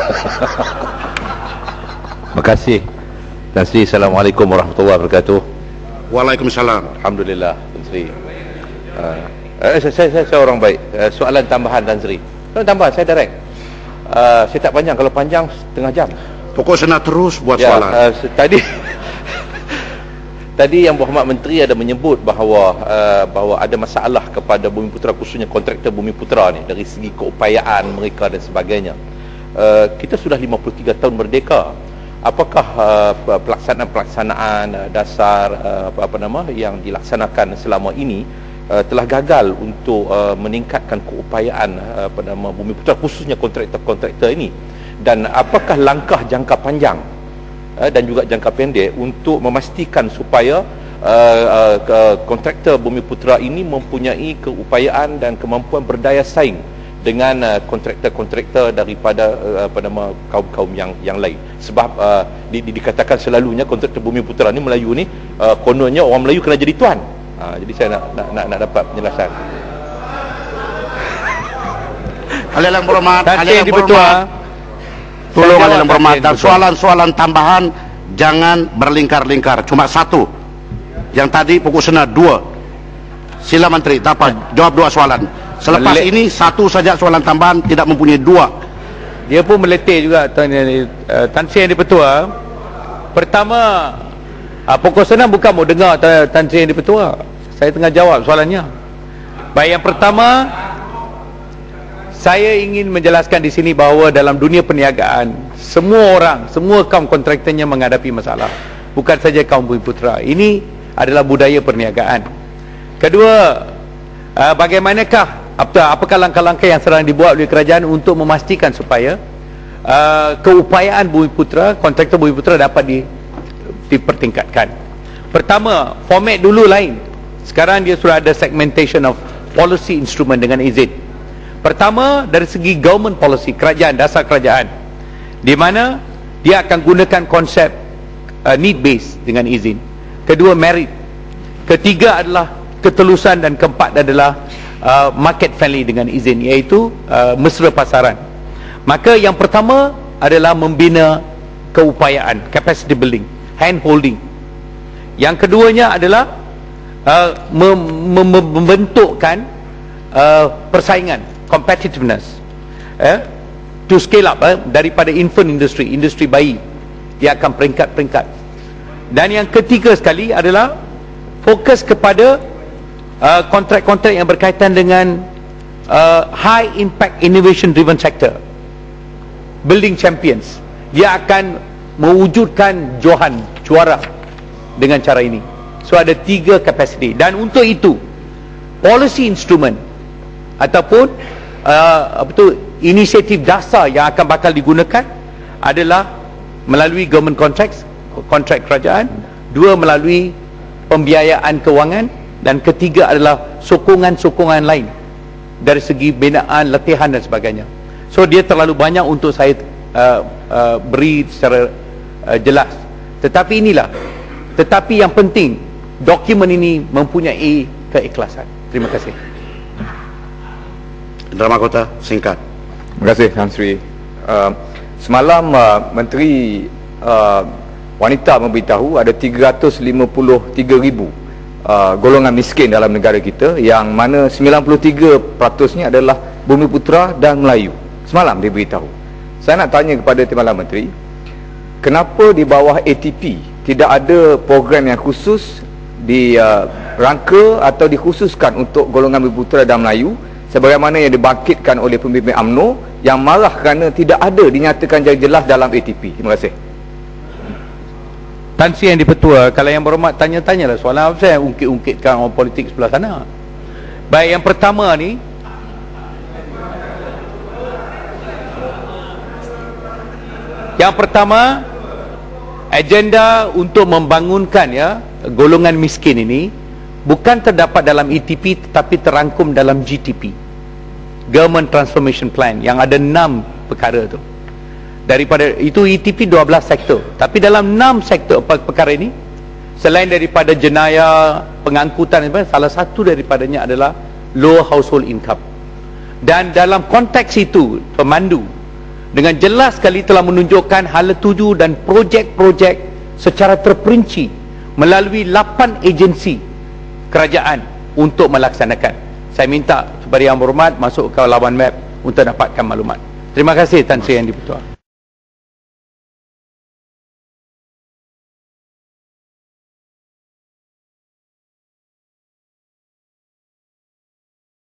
Terima kasih. Tan Sri, Assalamualaikum warahmatullahi wabarakatuh. Waalaikumsalam. Alhamdulillah, Tan Sri. Uh, eh, saya, saya, saya, saya orang baik. Uh, soalan tambahan Tan Sri. Soalan tambahan, saya direct. Uh, saya tak panjang. Kalau panjang, setengah jam. Pokok sana terus buat Ya, soalan. uh, tadi tadi yang Berhormat Menteri ada menyebut bahawa uh, bahawa ada masalah kepada Bumi Putra khususnya kontraktor Bumi Putra ni dari segi keupayaan mereka dan sebagainya. Uh, kita sudah 53 tahun merdeka. Apakah uh, pelaksanaan-pelaksanaan uh, dasar uh, apa, apa nama yang dilaksanakan selama ini uh, telah gagal untuk uh, meningkatkan keupayaan uh, apa nama Bumi Putra khususnya kontraktor-kontraktor ini dan apakah langkah jangka panjang uh, dan juga jangka pendek untuk memastikan supaya uh, uh, kontraktor Bumi Putra ini mempunyai keupayaan dan kemampuan berdaya saing dengan uh, kontraktor-kontraktor daripada uh, apa nama kaum-kaum yang yang lain sebab uh, di, di, dikatakan selalunya kontraktor Bumi Putra ni Melayu ni uh, kononnya orang Melayu kena jadi tuan uh, jadi saya nak nak nak, nak dapat penjelasan Ahli yang berhormat, Sri yang berhormat. Tolong jawab, yang berhormat dan soalan-soalan tambahan jangan berlingkar-lingkar. Cuma satu. Yang tadi pokok sana dua. Sila Menteri, apa, jawab dua soalan. Selepas Melek. ini satu saja soalan tambahan tidak mempunyai dua. Dia pun meletih juga Tan, uh, Tan Sri yang dipertua. Pertama, uh, pokok senang bukan mau dengar Tan, Tan Sri yang dipertua. Saya tengah jawab soalannya. Baik yang pertama, saya ingin menjelaskan di sini bahawa dalam dunia perniagaan, semua orang, semua kaum kontraktornya menghadapi masalah. Bukan saja kaum bumi putra. Ini adalah budaya perniagaan. Kedua, uh, bagaimanakah apakah langkah-langkah yang sedang dibuat oleh kerajaan untuk memastikan supaya uh, keupayaan Bumi Putra, kontraktor Bumi Putra dapat di, dipertingkatkan. Pertama, format dulu lain. Sekarang dia sudah ada segmentation of policy instrument dengan izin. Pertama, dari segi government policy, kerajaan, dasar kerajaan. Di mana dia akan gunakan konsep uh, need based dengan izin. Kedua, merit. Ketiga adalah ketelusan dan keempat adalah uh, market friendly dengan izin iaitu uh, mesra pasaran. Maka yang pertama adalah membina keupayaan, capacity building, hand holding. Yang keduanya adalah uh, mem- mem- mem- membentukkan uh, persaingan, competitiveness. Eh? To scale up eh? daripada infant industry, industri bayi. Dia akan peringkat-peringkat. Dan yang ketiga sekali adalah fokus kepada uh, kontrak-kontrak yang berkaitan dengan uh, high impact innovation driven sector. Building champions. Dia akan mewujudkan Johan juara dengan cara ini. So ada tiga capacity. Dan untuk itu policy instrument ataupun uh, apa tu inisiatif dasar yang akan bakal digunakan adalah melalui government contracts kontrak kerajaan. Dua melalui pembiayaan kewangan dan ketiga adalah sokongan-sokongan lain dari segi binaan, latihan dan sebagainya. So dia terlalu banyak untuk saya uh, uh, beri secara uh, jelas. Tetapi inilah. Tetapi yang penting dokumen ini mempunyai keikhlasan. Terima kasih. Drama Kota, singkat. Terima kasih Tan Sri. Uh, semalam uh, Menteri uh, Wanita memberitahu ada 353 ribu uh, golongan miskin dalam negara kita yang mana 93 peratusnya adalah bumi putra dan Melayu. Semalam dia beritahu. Saya nak tanya kepada Timbalan Menteri, kenapa di bawah ATP tidak ada program yang khusus di uh, rangka atau dikhususkan untuk golongan bumi putra dan Melayu sebagaimana yang dibangkitkan oleh pemimpin AMNO yang marah kerana tidak ada dinyatakan jelas dalam ATP. Terima kasih. Tan Sri yang dipertua, kalau yang berhormat tanya-tanyalah soalan apa saya ungkit-ungkitkan orang politik sebelah sana. Baik, yang pertama ni Yang pertama agenda untuk membangunkan ya golongan miskin ini bukan terdapat dalam ETP tetapi terangkum dalam GTP. Government Transformation Plan yang ada enam perkara tu. Daripada itu ETP 12 sektor. Tapi dalam enam sektor per- perkara ini selain daripada jenayah pengangkutan salah satu daripadanya adalah low household income. Dan dalam konteks itu pemandu dengan jelas sekali telah menunjukkan hala tuju dan projek-projek secara terperinci melalui 8 agensi kerajaan untuk melaksanakan. Saya minta kepada yang berhormat masuk ke lawan map untuk dapatkan maklumat. Terima kasih Tan Sri Yang Dipertua.